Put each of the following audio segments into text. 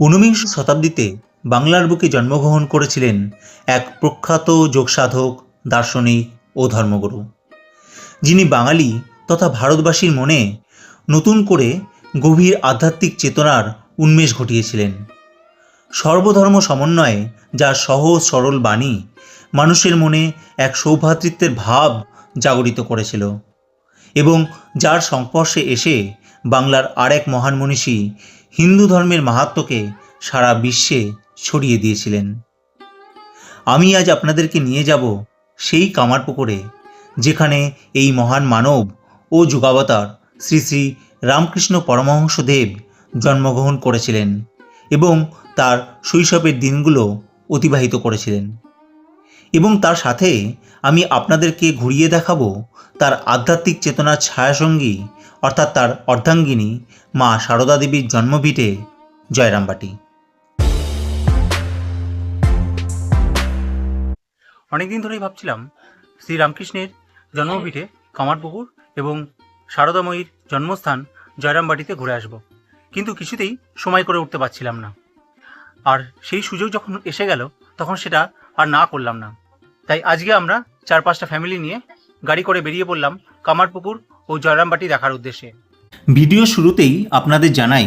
ঊনবিংশ শতাব্দীতে বাংলার বুকে জন্মগ্রহণ করেছিলেন এক প্রখ্যাত যোগসাধক, দার্শনিক ও ধর্মগুরু। যিনি বাঙালি তথা ভারতবাসীর মনে নতুন করে গভীর আধ্যাত্মিক চেতনার উন্মেষ ঘটিয়েছিলেন। সর্বধর্ম সমন্বয়ে যার সহজ সরল বাণী মানুষের মনে এক সৌভ্রাতৃত্বের ভাব জাগরিত করেছিল এবং যার সংস্পর্শে এসে বাংলার আরেক মহান মনীষী হিন্দু ধর্মের মাহাত্ম্যকে সারা বিশ্বে ছড়িয়ে দিয়েছিলেন। আমি আজ আপনাদেরকে নিয়ে যাব সেই কামারপুকুরে যেখানে এই মহান মানব ও যুগাবতার শ্রী শ্রী রামকৃষ্ণ পরমহংসদেব জন্মগ্রহণ করেছিলেন এবং তার শৈশবের দিনগুলো অতিবাহিত করেছিলেন। এবং তার সাথে আমি আপনাদেরকে ঘুরিয়ে দেখাবো তার আধ্যাত্মিক চেতনার ছায়াসঙ্গী, অর্থাৎ তার অর্ধাঙ্গিনী, মা সারদা দেবীর জন্মভিটে জয়রামবাটি অনেকদিন ধরেই ভাবছিলাম, শ্রীরামকৃষ্ণের জন্মভিটে কামারপুকুর এবং সারদাময়ীর জন্মস্থান জয়রামবাটিতে ঘুরে আসব। কিন্তু কিছুতেই সময় করে উঠতে পারছিলাম না। আর সেই সুযোগ যখন এসে গেল, তখন সেটা আর না করলাম না। তাই আজকে আমরা চার পাঁচটা ফ্যামিলি নিয়ে গাড়ি করে বেরিয়ে পড়লাম কামারপুকুর ও জয়রামবাটি দেখার উদ্দেশ্যে। ভিডিও শুরুতেই আপনাদের জানাই,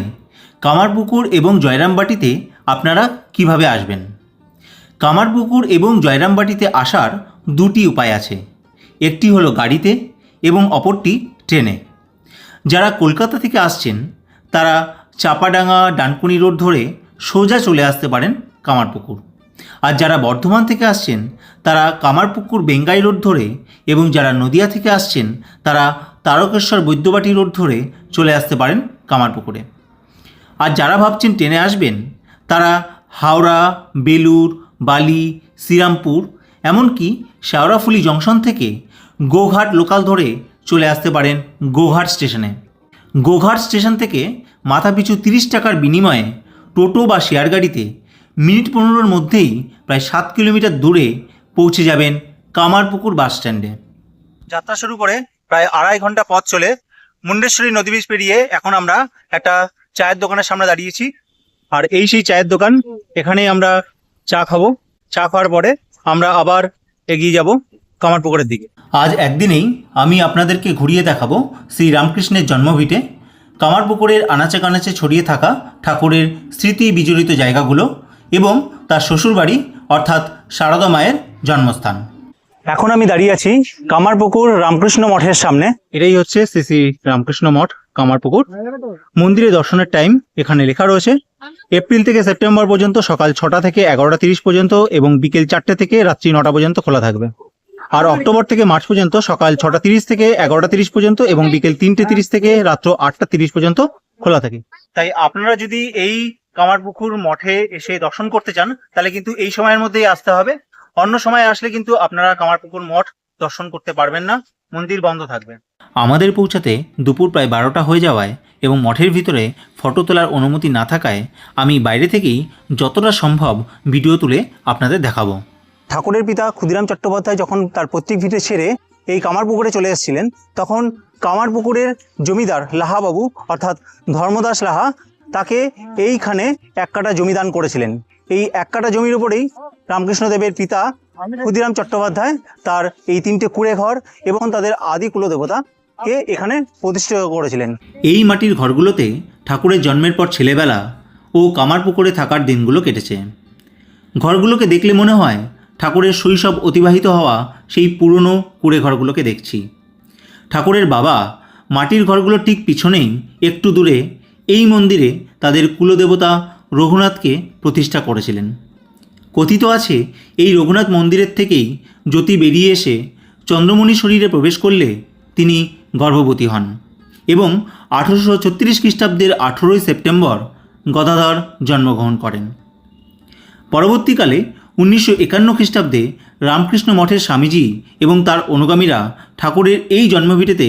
কামারপুকুর এবং জয়রামবাটিতে আপনারা কীভাবে আসবেন? কামারপুকুর এবং জয়রামবাটিতে আসার দুটি উপায় আছে। একটি হলো গাড়িতে এবং অপরটি ট্রেনে। যারা কলকাতা থেকে আসছেন, তারা চাপাডাঙ্গা ডানকুনি রোড ধরে সোজা চলে আসতে পারেন কামারপুকুর। আর যারা বর্ধমান থেকে আসছেন তারা কামারপুকুর বেঙ্গাই রোড ধরে এবং যারা নদিয়া থেকে আসছেন, তারা তারকেশ্বর বৈদ্যবাটি রোড ধরে চলে আসতে পারেন কামারপুকুরে। আর যারা ভাবছেন ট্রেনে আসবেন, তারা হাওড়া বেলুর বালি, শ্রীরামপুর, এমনকি শেওড়াফুলি জংশন থেকে গোঘাট লোকাল ধরে চলে আসতে পারেন গোঘাট স্টেশনে। গোঘাট স্টেশন থেকে মাথাপিছু তিরিশ টাকার বিনিময়ে টোটো বা শেয়ার গাড়িতে মিনিট পনেরোর মধ্যেই প্রায় সাত কিলোমিটার দূরে পৌঁছে যাবেন কামারপুকুর বাস স্ট্যান্ডে। যাত্রা শুরু করে প্রায় আড়াই ঘণ্টা পথ চলে মুন্ডেশ্বরী নদী বীজ পেরিয়ে এখন আমরা একটা চায়ের দোকানের সামনে দাঁড়িয়েছি। আর এই সেই চায়ের দোকান এখানেই আমরা চা খাব। চা খাওয়ার পরে আমরা আবার এগিয়ে যাব কামারপুকুরের দিকে। আজ একদিনেই আমি আপনাদেরকে ঘুরিয়ে দেখাবো শ্রী রামকৃষ্ণের জন্মভিটে। কামারপুকুরের আনাচে কানাচে ছড়িয়ে থাকা ঠাকুরের স্মৃতি বিজড়িত জায়গাগুলো এবং তার শ্বশুরবাড়ি অর্থাৎ সারদা মায়ের জন্মস্থান। এখন আমি দাঁড়িয়ে আছি কামারপুকুর রামকৃষ্ণ মঠের সামনে। এটাই হচ্ছে শ্রী শ্রী রামকৃষ্ণ মঠ কামারপুকুর। মন্দিরে দর্শনের টাইম এখানে লেখা রয়েছে। এপ্রিল থেকে সেপ্টেম্বর পর্যন্ত সকাল ছটা থেকে এগারোটা তিরিশ পর্যন্ত এবং বিকেল চারটে থেকে রাত্রি নটা পর্যন্ত খোলা থাকবে। আর অক্টোবর থেকে মার্চ পর্যন্ত সকাল ছটা তিরিশ থেকে এগারোটা তিরিশ পর্যন্ত এবং বিকেল তিনটে তিরিশ থেকে রাত্র আটটা তিরিশ পর্যন্ত খোলা থাকে। তাই আপনারা যদি এই কামারপুকুর মঠে এসে দর্শন করতে চান তাহলে কিন্তু এই সময়ের মধ্যেই আসতে হবে। অন্য সময় আসলে কিন্তু আপনারা কামারপুকুর মঠ দর্শন করতে পারবেন না মন্দির বন্ধ থাকবে। আমাদের পৌঁছাতে দুপুর প্রায় বারোটা হয়ে যাওয়ায় এবং মঠের ভিতরে ফটো তোলার অনুমতি না থাকায় আমি বাইরে থেকেই যতটা সম্ভব ভিডিও তুলে আপনাদের দেখাবো। ঠাকুরের পিতা ক্ষুদিরাম চট্টোপাধ্যায় যখন তার পৈতৃক ভিটে ছেড়ে এই কামারপুকুরে চলে এসেছিলেন তখন কামারপুকুরের জমিদার লাহাবাবু অর্থাৎ ধর্মদাস লাহা তাকে এইখানে এক কাটা জমি দান করেছিলেন। এই এক কাটা জমির উপরেই রামকৃষ্ণদেবের পিতা ক্ষুদিরাম চট্টোপাধ্যায় তার এই তিনটে কুড়ে ঘর এবং তাদের আদি কুলদেবতাকে এখানে প্রতিষ্ঠিত করেছিলেন। এই মাটির ঘরগুলোতে ঠাকুরের জন্মের পর ছেলেবেলা ও কামারপুকুরে থাকার দিনগুলো কেটেছে। ঘরগুলোকে দেখলে মনে হয় ঠাকুরের শৈশব অতিবাহিত হওয়া সেই পুরনো কুড়ে ঘরগুলোকে দেখছি। ঠাকুরের বাবা মাটির ঘরগুলোর ঠিক পিছনেই একটু দূরে এই মন্দিরে তাদের কুলদেবতা রঘুনাথকে প্রতিষ্ঠা করেছিলেন। কথিত আছে, এই রঘুনাথ মন্দিরের থেকেই জ্যোতি বেরিয়ে এসে চন্দ্রমণি শরীরে প্রবেশ করলে তিনি গর্ভবতী হন এবং আঠেরোশো ছত্রিশ খ্রিস্টাব্দের আঠেরোই সেপ্টেম্বর গদাধর জন্মগ্রহণ করেন। পরবর্তীকালে উনিশশো একান্ন খ্রিস্টাব্দে রামকৃষ্ণ মঠের স্বামীজি এবং তার অনুগামীরা ঠাকুরের এই জন্মভিটেতে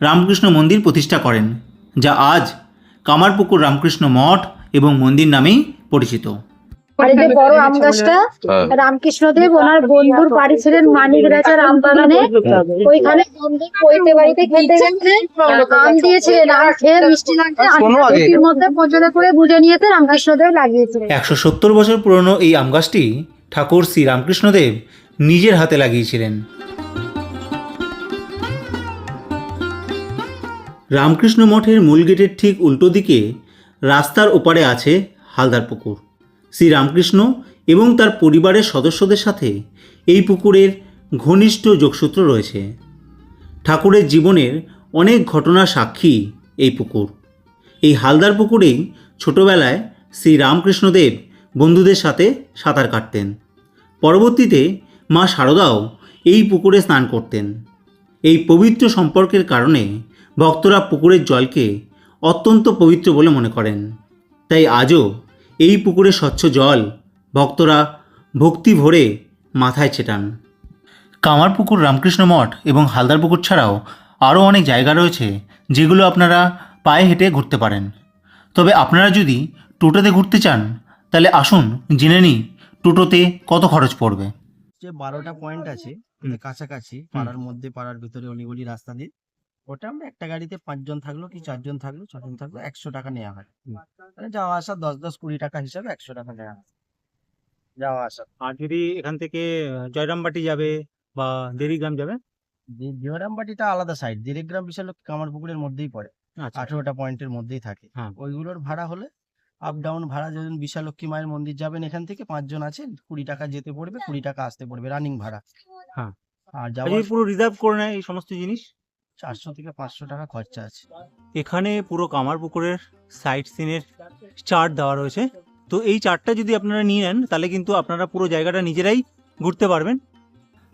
রামকৃষ্ণ মন্দির প্রতিষ্ঠা করেন, যা আজ কামারপুকুর রামকৃষ্ণ মঠ এবং মন্দির নামেই পরিচিত। আর এই যে বড় আম গাছটা হ্যাঁ। রামকৃষ্ণদেব ওনার বন্ধুর বাড়ি ছিলেন মানিক রাজার আম বাগানে ওইখানে পৈতে বাড়িতে খেতে গেছে। আম দিয়েছিলেন আম খেয়ে মিষ্টি লাগছে শোনো আগে। আমের মধ্যে পচনে করে বুঝে নিয়েছে রামকৃষ্ণদেব লাগিয়েছিলেন। একশো সত্তর বছর পুরনো এই আম গাছটি ঠাকুর শ্রী রামকৃষ্ণদেব নিজের হাতে লাগিয়েছিলেন। রামকৃষ্ণ মঠের মূল গেটের ঠিক উল্টো দিকে রাস্তার ওপারে আছে হালদার পুকুর। শ্রী রামকৃষ্ণ এবং তার পরিবারের সদস্যদের সাথে এই পুকুরের ঘনিষ্ঠ যোগসূত্র রয়েছে। ঠাকুরের জীবনের অনেক ঘটনার সাক্ষী এই পুকুর। এই হালদার পুকুরেই ছোটবেলায় শ্রী রামকৃষ্ণদেব বন্ধুদের সাথে সাঁতার কাটতেন। পরবর্তীতে মা শারদাও এই পুকুরে স্নান করতেন। এই পবিত্র সম্পর্কের কারণে ভক্তরা পুকুরের জলকে অত্যন্ত পবিত্র বলে মনে করেন। তাই আজও এই পুকুরের স্বচ্ছ জল। ভক্তরা ভক্তি ভরে মাথায় ছেটান কামারপুকুর রামকৃষ্ণ মঠ এবং হালদার পুকুর ছাড়াও আরও অনেক জায়গা রয়েছে যেগুলো আপনারা পায়ে হেঁটে ঘুরতে পারেন। তবে আপনারা যদি টোটোতে ঘুরতে চান তাহলে আসুন জেনে নিই টোটোতে কত খরচ পড়বে। যে বারোটা পয়েন্ট আছে মানে কাছাকাছি পাড়ার মধ্যে পাড়ার ভিতরে অলিগলি রাস্তা দিয়ে। ওটা আমরা একটা গাড়িতে পাঁচজন থাকল কি চারজন থাকল ছজন থাকল একশো টাকা নেওয়া হয়। মানে যাওয়া আসা দশ দশ কুড়ি টাকা হিসাবে একশো টাকা নেওয়া হয়। যাওয়া আসা। আর যদি এখান থেকে জয়রামবাটি যাবে বা দেরিগ্রাম যাবে? জয়রামবাটিটা আলাদা সাইড দিলিগ্রাম বিশাল কামারপুকুরের মধ্যেই পড়ে। আচ্ছা। আঠেরোটা পয়েন্টের মধ্যেই থাকে। হ্যাঁ। ওইগুলোর ভাড়া হলে আপ ডাউন ভাড়া যখন বিশালক্ষী মায়ের মন্দির যাবেন এখান থেকে পাঁচজন আছেন কুড়ি টাকা যেতে পড়বে কুড়ি টাকা আসতে পড়বে রানিং ভাড়া। হ্যাঁ। আর যাওয়ার পুরো রিজার্ভ করে নেয় এই সমস্ত জিনিস? চারশো থেকে পাঁচশো টাকা খরচা আছে। এখানে পুরো কামার পুকুরের সাইট সিনের চার্ট দেওয়া রয়েছে। তো এই চার্টটা যদি আপনারা নিয়ে নেন তাহলে কিন্তু আপনারা পুরো জায়গাটা নিজেরাই ঘুরতে পারবেন।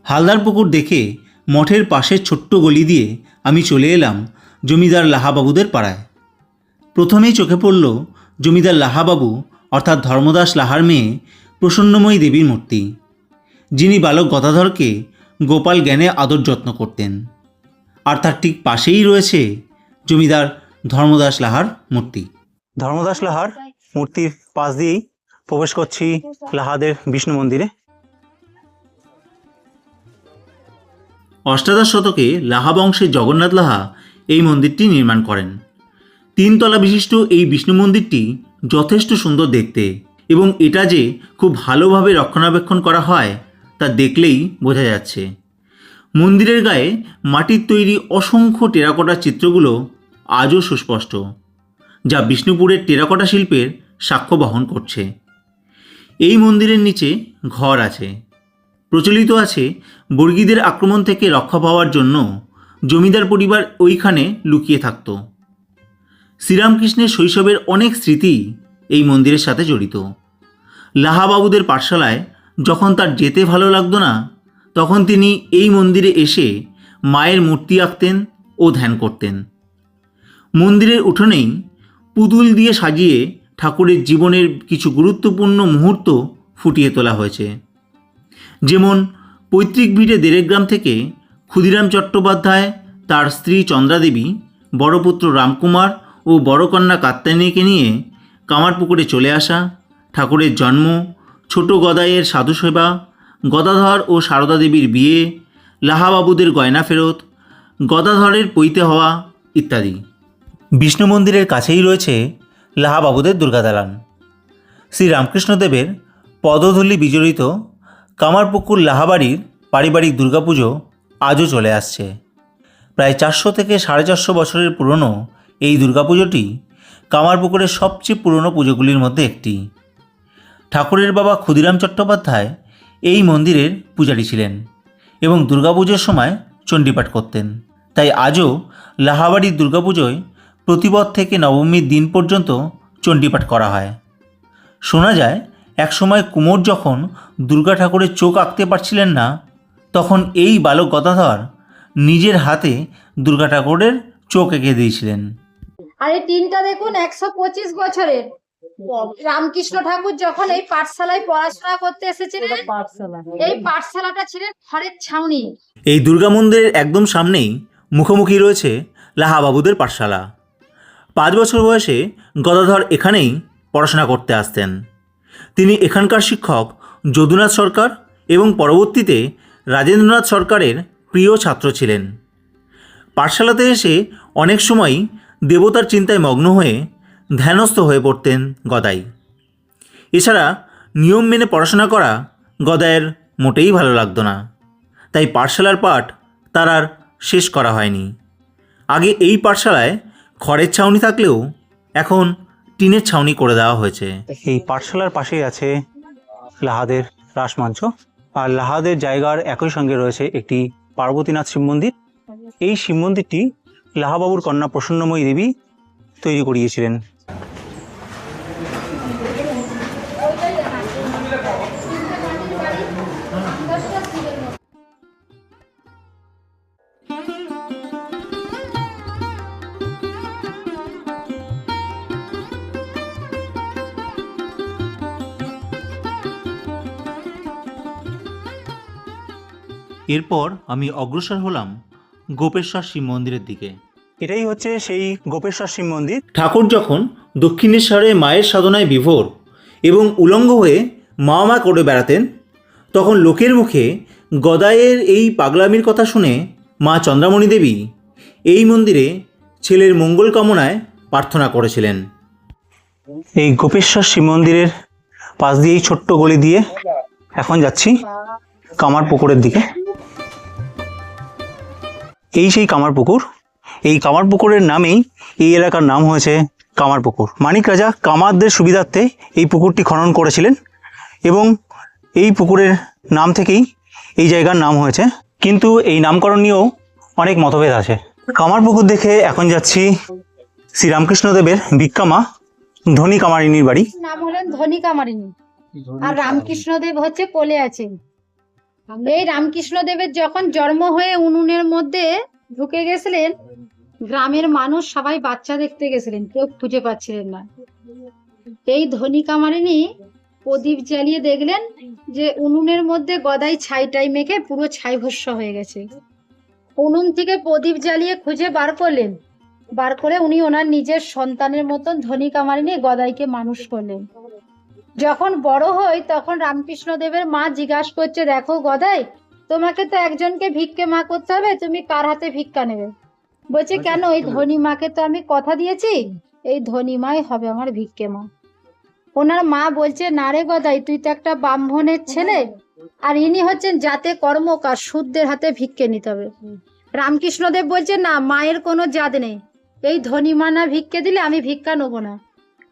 হালদার পুকুর দেখে মঠের পাশের ছোট্ট গলি দিয়ে আমি চলে এলাম জমিদার লাহাবাবুদের পাড়ায়। প্রথমেই চোখে পড়ল জমিদার লাহাবাবু অর্থাৎ ধর্মদাস লাহার মেয়ে প্রসন্নময়ী দেবীর মূর্তি যিনি বালক গদাধরকে গোপাল জ্ঞানে আদর যত্ন করতেন। আর তার ঠিক পাশেই রয়েছে জমিদার ধর্মদাস লাহার মূর্তি। ধর্মদাস লাহার মূর্তির পাশ দিয়েই প্রবেশ করছি লাহাদের বিষ্ণু মন্দিরে। অষ্টাদশ শতকে লাহা বংশের জগন্নাথ লাহা এই মন্দিরটি নির্মাণ করেন। তিনতলা বিশিষ্ট এই বিষ্ণু মন্দিরটি যথেষ্ট সুন্দর দেখতে এবং এটা যে খুব ভালোভাবে রক্ষণাবেক্ষণ করা হয় তা দেখলেই বোঝা যাচ্ছে। মন্দিরের গায়ে মাটির তৈরি অসংখ্য টেরাকোটা চিত্রগুলো আজও সুস্পষ্ট, যা বিষ্ণুপুরের টেরাকোটা শিল্পের সাক্ষ্য বহন করছে। এই মন্দিরের নিচে ঘর আছে। প্রচলিত আছে বর্গীদের আক্রমণ থেকে রক্ষা পাওয়ার জন্য জমিদার পরিবার ওইখানে লুকিয়ে থাকত। শ্রীরামকৃষ্ণের শৈশবের অনেক স্মৃতি এই মন্দিরের সাথে জড়িত। লাহাবাবুদের পাঠশালায় যখন তার যেতে ভালো লাগতো না তখন তিনি এই মন্দিরে এসে মায়ের মূর্তি আঁকতেন ও ধ্যান করতেন। মন্দিরের উঠোনেই পুতুল দিয়ে সাজিয়ে ঠাকুরের জীবনের কিছু গুরুত্বপূর্ণ মুহূর্ত ফুটিয়ে তোলা হয়েছে। যেমন পৈতৃক ভিটে দেরেগ্রাম থেকে ক্ষুদিরাম চট্টোপাধ্যায়, তার স্ত্রী চন্দ্রাদেবী বড় পুত্র রামকুমার ও বড় কন্যা কাত্যায়নীকে নিয়ে কামারপুকুরে চলে আসা, ঠাকুরের জন্ম, ছোট গদাইয়ের সাধু সেবা গদাধর ও সারদা দেবীর বিয়ে, লাহাবাবুদের গয়না ফেরত, গদাধরের পৈতে হওয়া ইত্যাদি। বিষ্ণু মন্দিরের কাছেই রয়েছে লাহাবাবুদের দুর্গা দালান। শ্রী পদধূলি বিজড়িত কামারপুকুর লাহাবাড়ির পারিবারিক দুর্গাপুজো আজও চলে আসছে। প্রায় চারশো থেকে সাড়ে চারশো বছরের পুরনো এই দুর্গাপুজোটি কামারপুকুরের সবচেয়ে পুরনো পুজোগুলির মধ্যে একটি। ঠাকুরের বাবা ক্ষুদিরাম চট্টোপাধ্যায় এই মন্দিরের পূজারী ছিলেন এবং দুর্গাপুজোর সময় চণ্ডীপাঠ করতেন। তাই আজও লাহাবাড়ির দুর্গাপুজোয় প্রতিপদ থেকে নবমীর দিন পর্যন্ত চণ্ডীপাঠ করা হয়। শোনা যায়, একসময় কুমোর যখন দুর্গা ঠাকুরের চোখ আঁকতে পারছিলেন না, তখন এই বালক গদাধর নিজের হাতে দুর্গা ঠাকুরের চোখ এঁকে দিয়েছিলেন। আর টিনটা দেখুন, একশো পঁচিশ বছরের। রামকৃষ্ণ ঠাকুর যখন এই পাঠশালায় পড়াশোনা করতে এসেছিলেন এই পাঠশালাটা ছিলেন খড়ের ছাউনি। এই দুর্গা মন্দিরের একদম সামনেই মুখোমুখি রয়েছে লাহাবাবুদের পাঠশালা। পাঁচ বছর বয়সে গদাধর এখানেই পড়াশোনা করতে আসতেন। তিনি এখানকার শিক্ষক যদুনাথ সরকার এবং পরবর্তীতে রাজেন্দ্রনাথ সরকারের প্রিয় ছাত্র ছিলেন। পাঠশালাতে এসে অনেক সময় দেবতার চিন্তায় মগ্ন হয়ে ধ্যানস্থ হয়ে পড়তেন গদাই। এছাড়া নিয়ম মেনে পড়াশোনা করা গদায়ের মোটেই ভালো লাগতো না। তাই পাঠশালার পাঠ তার আর শেষ করা হয়নি। আগে এই পাঠশালায় খড়ের ছাউনি থাকলেও এখন টিনের ছাউনি করে দেওয়া হয়েছে। এই পাঠশালার পাশেই আছে লাহাদের রাসমঞ্চ। আর লাহাদের জায়গার একই সঙ্গে রয়েছে একটি পার্বতীনাথ শিব মন্দির। এই শিব মন্দিরটি লাহাবাবুর কন্যা প্রসন্নময়ী দেবী তৈরি করিয়েছিলেন। এরপর আমি অগ্রসর হলাম গোপেশ্বর শিব মন্দিরের দিকে। এটাই হচ্ছে সেই গোপেশ্বর শিব মন্দির। ঠাকুর যখন দক্ষিণেশ্বরে মায়ের সাধনায় বিভোর এবং উলঙ্গ হয়ে মা মা করে বেড়াতেন তখন লোকের মুখে গদায়ের এই পাগলামির কথা শুনে মা চন্দ্রামণি দেবী এই মন্দিরে ছেলের মঙ্গল কামনায় প্রার্থনা করেছিলেন। এই গোপেশ্বর শিব মন্দিরের পাশ দিয়েই ছোট্ট গলি দিয়ে এখন যাচ্ছি কামার পুকুরের দিকে। এই সেই কামার পুকুর। এই কামার পুকুরের নামেই এই এলাকার নাম হয়েছে কামার পুকুর। মানিক রাজা কামারদের সুবিধার্থে এই পুকুরটি খনন করেছিলেন এবং এই পুকুরের নাম থেকেই এই জায়গার নাম হয়েছে। কিন্তু এই নামকরণ নিয়েও অনেক মতভেদ আছে। কামার পুকুর দেখে এখন যাচ্ছি শ্রীরামকৃষ্ণদেবের ভিক্ষামা ধনী কামারিনীর বাড়ি। নাম হলেন ধনী কামারিনী। আর রামকৃষ্ণদেব হচ্ছে কোলে আছেন। এই রামকৃষ্ণদেবের যখন জন্ম হয়ে উনুনের মধ্যে ঢুকে গেছিলেন, গ্রামের মানুষ সবাই বাচ্চা দেখতে গেছিলেন, কেউ খুঁজে পাচ্ছিলেন না। এই ধনী কামারিনী প্রদীপ জ্বালিয়ে দেখলেন যে উনুনের মধ্যে গদাই ছাইটাই মেখে পুরো ছাই ভস্য হয়ে গেছে। উনুন থেকে প্রদীপ জ্বালিয়ে খুঁজে বার করলেন। বার করে উনি ওনার নিজের সন্তানের মতন ধনী কামারিনী গদাইকে মানুষ করলেন। যখন বড় হই তখন রামকৃষ্ণ দেবের মা জিজ্ঞাসা করছে দেখো গদাই তোমাকে তো একজনকে ভিক্ষে মা করতে হবে তুমি কার হাতে ভিক্ষা নেবে? বলছে কেন এই ধনী মাকে তো আমি কথা দিয়েছি এই ধনী মাই হবে আমার ভিক্ষে মা। ওনার মা বলছে না রে গদাই তুই তো একটা ব্রাহ্মণের ছেলে আর ইনি হচ্ছেন যাতে কর্মকার শুদ্ধের হাতে ভিক্ষে নিতে হবে। রামকৃষ্ণদেব বলছে না মায়ের কোনো জাত নেই এই ধনী মা না ভিক্ষে দিলে আমি ভিক্ষা নেব না।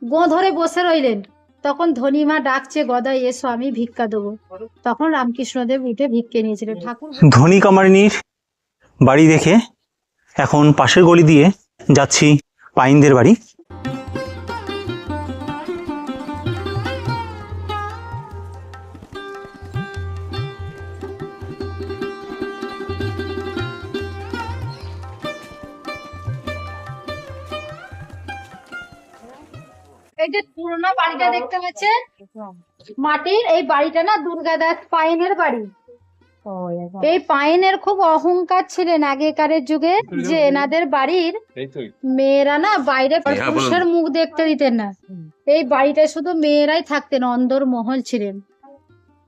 গো ধরে বসে রইলেন। তখন ধনীমা ডাকছে, গদাই, এসো, আমি ভিক্ষা দেবো। তখন রামকৃষ্ণদেব উঠে ভিক্ষে নিয়েছিলেন ঠাকুর ধনী কামারিনীর বাড়ি দেখে এখন পাশের গলি দিয়ে যাচ্ছি পাইনদের বাড়ি। এই যে পুরোনো বাড়িটা দেখতে পাচ্ছেন? মাটির এই বাড়িটা না দুর্গাদাস পায়েনের বাড়ি। এই পায়েনের খুব অহংকার ছিলেন আগেকারের যুগে যে এনাদের বাড়ির মেয়েরা না বাইরে পুরুষের মুখ দেখতে দিতেন না। এই বাড়িটায় শুধু মেয়েরাই থাকতেন অন্দর মহল ছিলেন।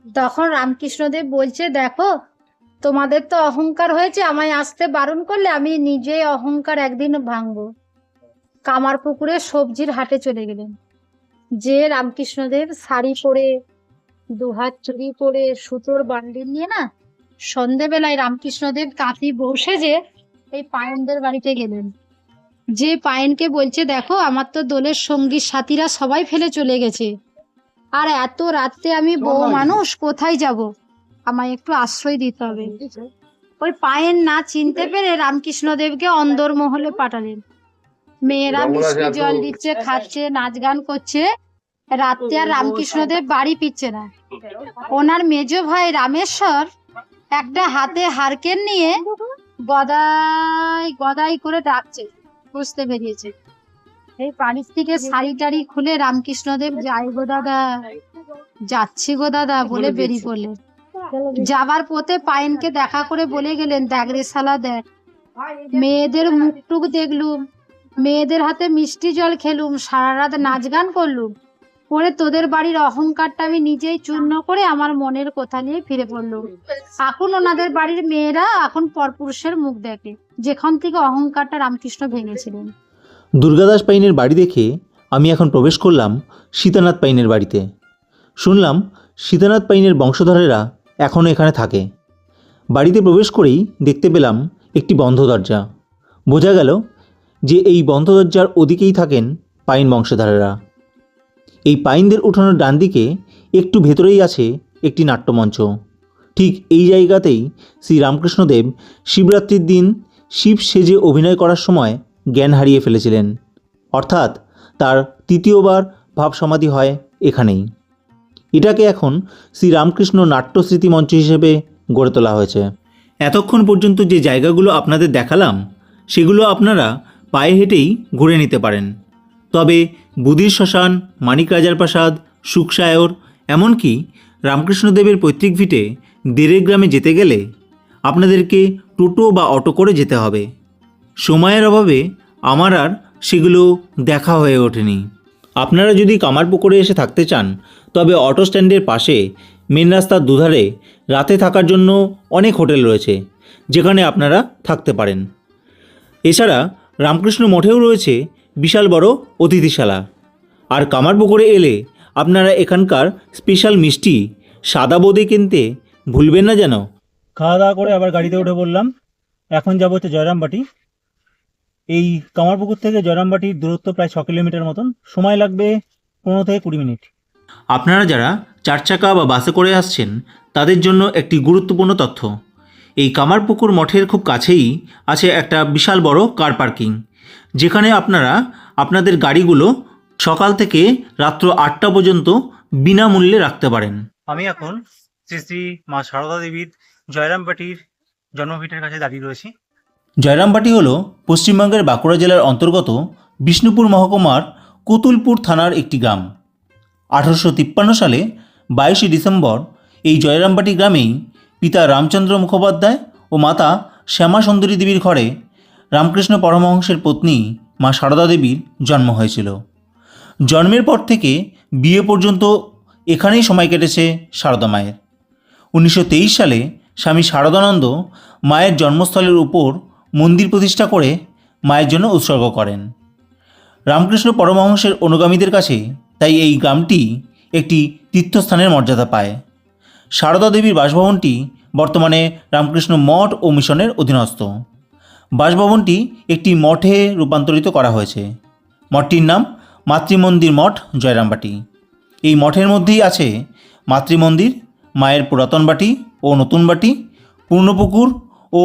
তখন রামকৃষ্ণদেব বলছে দেখো তোমাদের তো অহংকার হয়েছে আমায় আসতে বারণ করলে আমি নিজেই অহংকার একদিন ভাঙবো। কামার পুকুরে সবজির হাটে চলে গেলেন। যে রামকৃষ্ণদেব শাড়ি পরে দুহাত চুরি পরে সুতোর বান্ডিল নিয়ে না সন্ধেবেলায় রামকৃষ্ণদেব কাঁথি বসে যে এই পায়েনদের বাড়িতে গেলেন। যে পায়েনকে বলছে দেখো আমার তো দোলের সঙ্গী সাথীরা সবাই ফেলে চলে গেছে। আর এত রাত্রে আমি বউ মানুষ কোথায় যাব? আমায় একটু আশ্রয় দিতে হবে। ওই পায়েন না চিনতে পেরে রামকৃষ্ণদেবকে অন্দর মহলে পাঠালেন। মেয়েরা মিষ্টি জল দিচ্ছে খাচ্ছে নাচ গান করছে। রাত্রে আর রামকৃষ্ণদেব বাড়ি ফিরছে না। ওনার মেজ ভাই রামেশ্বর একটা হাতে হারকেন নিয়ে গদাই গদাই করে ডাকছে বুঝতে বেরিয়েছে। এই বাড়ির থেকে শাড়ি টাড়ি খুলে রামকৃষ্ণদেব যাই গো দাদা যাচ্ছি গো দাদা বলে বেরিয়ে পড়লেন। যাবার পথে পায়েনকে দেখা করে বলে গেলেন দেখ রে শালা দেখ মেয়েদের মুখটুক দেখলুম মেয়েদের হাতে মিষ্টি জল খেলুম, সারা রাত নাচ গান করলুম। করে তোদের বাড়ির অহংকারটা আমি নিজেই চূর্ণ করে আমার মনের কথা নিয়ে ফিরে পড়ল এখন ওনাদের বাড়ির মেয়েরা এখন পরপুরুষের মুখ দেখে, যেখান থেকে অহংকারটা রামকৃষ্ণ ভেঙেছিলেন। দুর্গাদাস পাইনের বাড়ি দেখে আমি এখন প্রবেশ করলাম সীতানাথ পাইনের বাড়িতে। শুনলাম সীতানাথ পাইনের বংশধরেরা এখনও এখানে থাকে। বাড়িতে প্রবেশ করেই দেখতে পেলাম একটি বন্ধ দরজা। বোঝা গেল যে এই বন্ধ দরজার ওদিকেই থাকেন পাইন বংশধারেরা। এই পাইনদের উঠানোর ডান দিকে একটু ভেতরেই আছে একটি নাট্যমঞ্চ। ঠিক এই জায়গাতেই শ্রী রামকৃষ্ণদেব শিবরাত্রির দিন শিব সেজে অভিনয় করার সময় জ্ঞান হারিয়ে ফেলেছিলেন। অর্থাৎ তার তৃতীয়বার ভাব সমাধি হয় এখানেই। এটাকে এখন শ্রী রামকৃষ্ণ নাট্য স্মৃতি মঞ্চ হিসেবে গড়ে তোলা হয়েছে। এতক্ষণ পর্যন্ত যে জায়গাগুলো আপনাদের দেখালাম, সেগুলো আপনারা পায়ে হেঁটেই ঘুরে নিতে পারেন। তবে বুধির শ্মশান, মানিক রাজার প্রাসাদ সুখসায়র, এমনকি রামকৃষ্ণদেবের পৈতৃক ভিটে দেড়েক গ্রামে যেতে গেলে আপনাদেরকে টোটো বা অটো করে যেতে হবে। সময়ের অভাবে আমার আর সেগুলো দেখা হয়ে ওঠেনি। আপনারা যদি কামারপুকুরে এসে থাকতে চান, তবে অটো স্ট্যান্ডের পাশে মেন রাস্তার দুধারে রাতে থাকার জন্য অনেক হোটেল রয়েছে, যেখানে আপনারা থাকতে পারেন। এছাড়া রামকৃষ্ণ মঠেও রয়েছে বিশাল বড় অতিথিশালা। আর কামারপুকুরে এলে আপনারা এখানকার স্পেশাল মিষ্টি সাদা বোঁদে কিনতে ভুলবেন না যেন। খাওয়া দাওয়া করে আবার গাড়িতে উঠে বললাম এখন যাব হচ্ছে জয়রামবাটি। এই কামারপুকুর থেকে জয়রামবাটির দূরত্ব প্রায় ছ কিলোমিটার মতন। সময় লাগবে পনেরো থেকে কুড়ি মিনিট। আপনারা যারা চার চাকা বা বাসে করে আসছেন তাদের জন্য একটি গুরুত্বপূর্ণ তথ্য। এই কামারপুকুর মঠের খুব কাছেই আছে একটা বিশাল বড় কার পার্কিং। যেখানে আপনারা আপনাদের গাড়িগুলো সকাল থেকে রাত্র আটটা পর্যন্ত বিনামূল্যে রাখতে পারেন। আমি এখন শ্রী শ্রী মা সারদা দেবীর জয়রামবাটির জন্মভিটের কাছে দাঁড়িয়ে রয়েছি। জয়রামবাটি হল পশ্চিমবঙ্গের বাঁকুড়া জেলার অন্তর্গত বিষ্ণুপুর মহকুমার কুতুলপুর থানার একটি গ্রাম। আঠারোশো তিপ্পান্ন সালে বাইশে ডিসেম্বর এই জয়রামবাটি গ্রামেই পিতা রামচন্দ্র মুখোপাধ্যায় ও মাতা শ্যামা সুন্দরী দেবীর ঘরে রামকৃষ্ণ পরমহংসের পত্নী মা সারদা দেবীর জন্ম হয়েছিল। জন্মের পর থেকে বিয়ে পর্যন্ত এখানেই সময় কেটেছে সারদা মায়ের। উনিশশো তেইশ সালে স্বামী শারদানন্দ মায়ের জন্মস্থলের উপর মন্দির প্রতিষ্ঠা করে মায়ের জন্য উৎসর্গ করেন। রামকৃষ্ণ পরমহংসের অনুগামীদের কাছে তাই এই গ্রামটি একটি তীর্থস্থানের মর্যাদা পায়। সারদা দেবীর বাসভবনটি বর্তমানে রামকৃষ্ণ মঠ ও মিশনের অধীনস্থ। বাসভবনটি একটি মঠে রূপান্তরিত করা হয়েছে। মঠটির নাম মাতৃমন্দির মঠ জয়রামবাটি। এই মঠের মধ্যেই আছে মাতৃমন্দির, মায়ের পুরাতন বাটি ও নতুন বাটি, পূর্ণপুকুর ও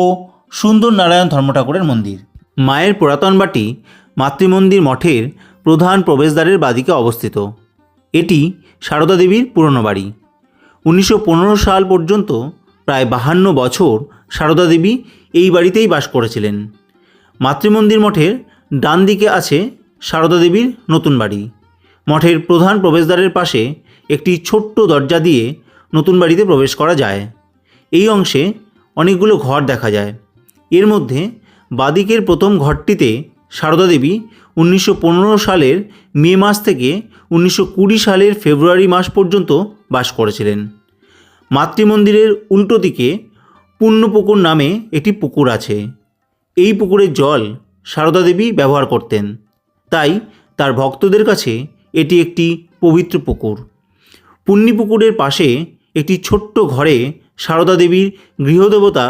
সুন্দর নারায়ণ ধর্ম ঠাকুরের মন্দির। মায়ের পুরাতন বাটি মাতৃমন্দির মঠের প্রধান প্রবেশদ্বারের বাদিকে অবস্থিত। এটি সারদা দেবীর পুরনো বাড়ি। উনিশশো পনেরো সাল পর্যন্ত প্রায় বাহান্ন বছর সারদা দেবী এই বাড়িতেই বাস করেছিলেন। মাতৃমন্দির মঠের ডান দিকে আছে সারদা দেবীর নতুন বাড়ি। মঠের প্রধান প্রবেশদ্বারের পাশে একটি ছোট্ট দরজা দিয়ে নতুন বাড়িতে প্রবেশ করা যায়। এই অংশে অনেকগুলো ঘর দেখা যায়। এর মধ্যে বাদিকের প্রথম ঘরটিতে সারদা দেবী উনিশশো পনেরো সালের মে মাস থেকে উনিশশো কুড়ি সালের ফেব্রুয়ারি মাস পর্যন্ত বাস করেছিলেন। মাতৃমন্দিরের উল্টো দিকে পুণ্যপুকুর নামে একটি পুকুর আছে। এই পুকুরের জল সারদা দেবী ব্যবহার করতেন। তাই তার ভক্তদের কাছে এটি একটি পবিত্র পুকুর। পুণ্যপুকুরের পাশে একটি ছোট্ট ঘরে সারদা দেবীর গৃহদেবতা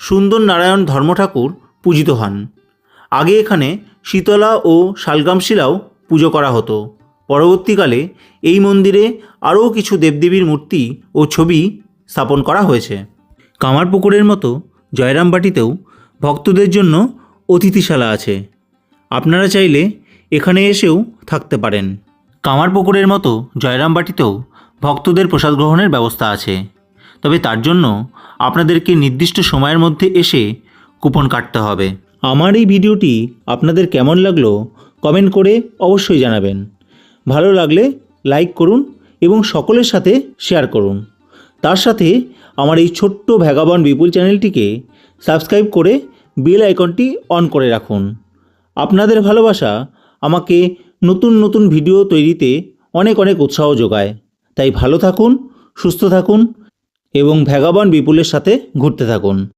সুন্দর নারায়ণ ধর্মঠাকুর পূজিত হন। আগে এখানে শীতলা ও শালগ্রাম শিলাও পুজো করা হতো। পরবর্তীকালে এই মন্দিরে আরও কিছু দেবদেবীর মূর্তি ও ছবি স্থাপন করা হয়েছে। কামারপুকুরের মতো জয়রামবাটিতেও ভক্তদের জন্য অতিথিশালা আছে। আপনারা চাইলে এখানে এসেও থাকতে পারেন। কামারপুকুরের মতো জয়রামবাটিতেও ভক্তদের প্রসাদ গ্রহণের ব্যবস্থা আছে। তবে তার জন্য আপনাদেরকে নির্দিষ্ট সময়ের মধ্যে এসে কুপন কাটতে হবে। আমার এই ভিডিওটি আপনাদের কেমন লাগল কমেন্ট করে অবশ্যই জানাবেন। ভালো লাগলে লাইক করুন এবং সকলের সাথে শেয়ার করুন। তার সাথে আমার এই ছোট্ট ভ্যাগাবন বিপুল চ্যানেলটিকে সাবস্ক্রাইব করে বেল আইকনটি অন করে রাখুন। আপনাদের ভালোবাসা আমাকে নতুন নতুন ভিডিও তৈরিতে অনেক অনেক উৎসাহ যোগায়। তাই ভালো থাকুন, সুস্থ থাকুন এবং ভ্যাগাবান বিপুলের সাথে ঘুরতে থাকুন।